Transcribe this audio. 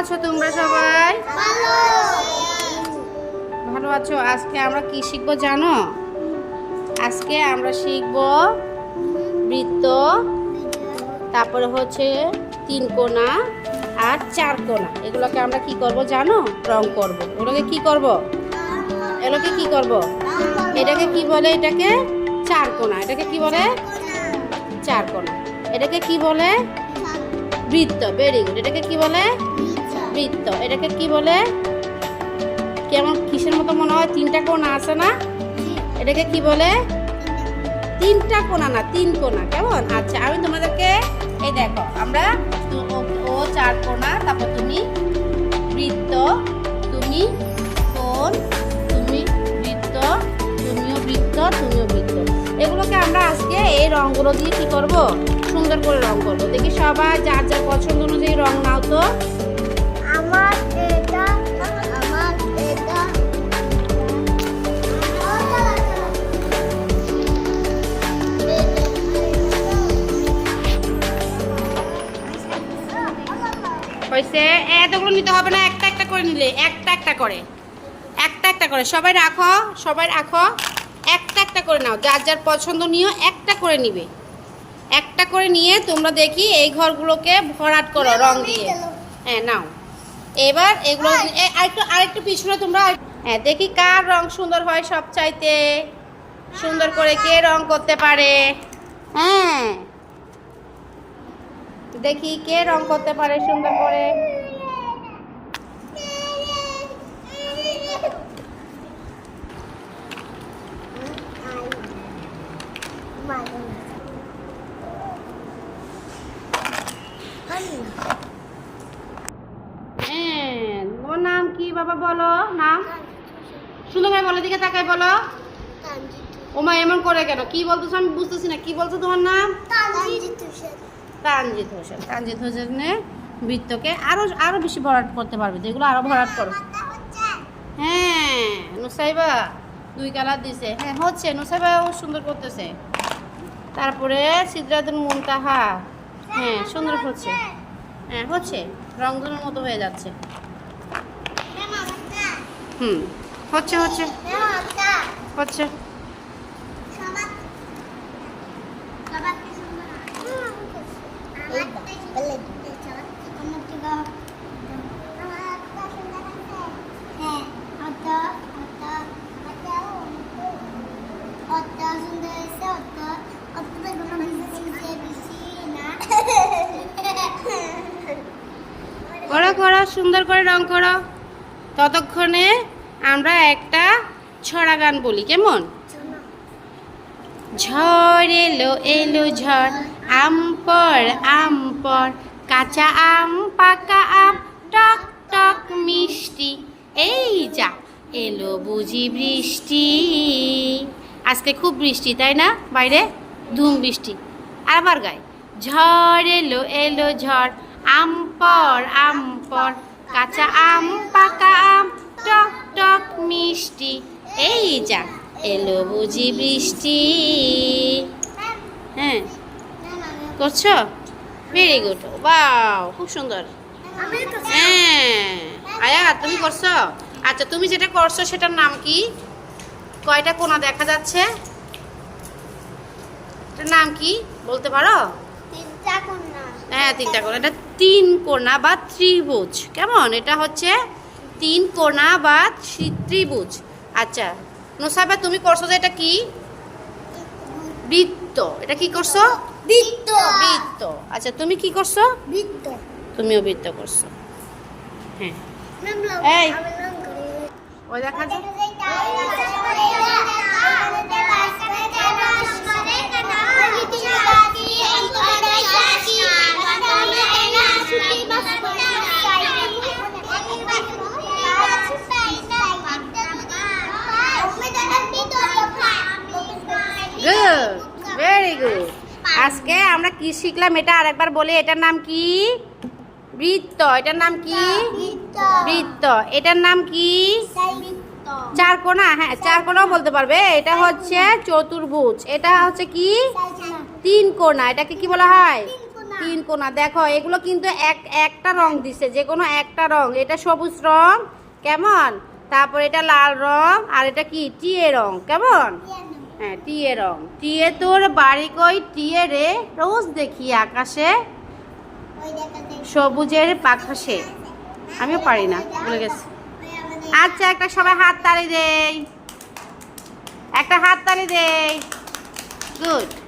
আছো তোমরা সবাই? ভালো। আছো? আজকে আমরা কি শিখব জানো? আজকে আমরা শিখব বৃত্ত তারপরে হচ্ছে তিন কোনা আর চার কোনা এগুলোকে আমরা কি করব জানো? রং করব। এগুলোকে কি করব? এগুলোকে কি করব? এটাকে কি বলে? এটাকে চার কোনা এটাকে কি বলে? চার কোনা এটাকে কি বলে? বৃত্ত। ভেরি গুড এটাকে কি বলে? বৃত্ত এটাকে কি বলে? কেমন কিসের মতো মনে হয়? তিনটা কোনা আছে না? এটাকে কি বলে? তিনটা কোনা না, তিন কোনা, কেমন? আচ্ছা আমি তোমাদেরকে, এই দেখো, আমরা ও- চার কোনা, তারপর তুমি বৃত্ত, তুমি কোন তুমি বৃত্ত, তুমিও বৃত্ত তুমিও বৃত্ত। এগুলোকে আমরা আজকে এই রঙগুলো দিয়ে কি করব? সুন্দর করে রং করব। দেখি সবাই যার যার পছন্দ অনুযায়ী রং নাও তো। হয়েছে। এতগুলো নিতে হবে না একটা একটা করে নিলে একটা একটা করে। একটা একটা করে সবাই রাখো সবাই রাখো। একটা একটা করে নাও যার যার পছন্দ নিও একটা করে নিবে। একটা করে নিয়ে তোমরা দেখি এই ঘরগুলোকে ভরাট করো রং দিয়ে। হ্যাঁ নাও। এবার এগুলো আরেকটু আরেকটু পিছনে তোমরা হ্যাঁ দেখি কার রং সুন্দর হয় সব চাইতে সুন্দর করে কে রং করতে পারে? হ্যাঁ। দেখি কে রং করতে পারে সুন্দর করে। হ্যাঁ নাম কি বাবা বলো? নাম? সুন্দর করে বলো দিকে তাকাই বলো। ওমা এমন করে কেন? কি বলতেছো আমি বুঝতেছি না কি বলছো তোমার নাম? তানজিৎ হোসেন। তানজিৎ হোসেনের বৃত্তকে আরও আরও বেশি ভরাট করতে পারবে যেগুলো আরও ভরাট করো। হ্যাঁ নুসাইবা দুই কালার দিছে। হ্যাঁ হচ্ছে নুসাইবা ও সুন্দর করতেছে। তারপরে সিদ্ধাতুল মুনতাহা। হ্যাঁ সুন্দর হচ্ছে হ্যাঁ হচ্ছে রংধনুর মতো হয়ে যাচ্ছে। হুম হচ্ছে হচ্ছে। হচ্ছে। সুন্দর করে রং করো। ততক্ষণে আমরা একটা ছড়া গান বলি, কেমন? ঝড় এলো এলো ঝড়, আম পর আম পর, কাঁচা আম, পাকা আম, টক টক মিষ্টি। এই যা, এলো বুঝি বৃষ্টি। আজকে খুব বৃষ্টি, তাই না? বাইরে ধুম বৃষ্টি। আবার গাই, ঝড় এলো এলো ঝড় আম পর আম পর, কাঁচা আম, পাকা আম, টক টক, মিষ্টি। এই যা, এলো বুঝি বৃষ্টি। হ্যাঁ করছ? ভেরি গুড বাও খুব সুন্দর। হ্যাঁ আয়া, তুমি করছ? আচ্ছা তুমি যেটা করছ সেটার নাম কি? কয়টা কোনা দেখা যাচ্ছে? এটার নাম কি? বলতে পারো? তিনটা কন্যা হ্যাঁ তিনটা কোনা। এটা তিন কোনা বা ত্রিভুজ। কেমন? এটা হচ্ছে তিন কোনা বা ত্রিভুজ। আচ্ছা নোসাবা তুমি করছ যে এটা কি? বৃত্ত। এটা কি করছ? বৃত্ত। বৃত্ত। আচ্ছা তুমি কি করছ? বৃত্ত। তুমিও বৃত্ত করছ। হ্যাঁ। এই। ওই দেখা যায় আজকে আমরা কি শিখলাম এটা আরেকবার বলি এটার নাম কি? বৃত্ত। এটার নাম কি? বৃত্ত। এটার নাম কি? চার কোনা হ্যাঁ চার কোনাও বলতে পারবে। এটা হচ্ছে চতুর্ভুজ। এটা হচ্ছে কি? তিন কোনা এটাকে কি বলা হয়? তিন কোনা দেখো এগুলো কিন্তু এক একটা রং দিছে যে কোনো একটা রং। এটা সবুজ রং কেমন? তারপর এটা লাল রং আর এটা কি? টিয়ে রং কেমন? হ্যাঁ টিয়ে রং। টিয়ে তোর বাড়ি কই? টিয়ে রে, রোজ দেখি আকাশে। সবুজের পাখাসে আমিও পারি না বলে গেছি। আচ্ছা একটা সবাই হাত তালি দেই। একটা হাত তালি দেই। গুড।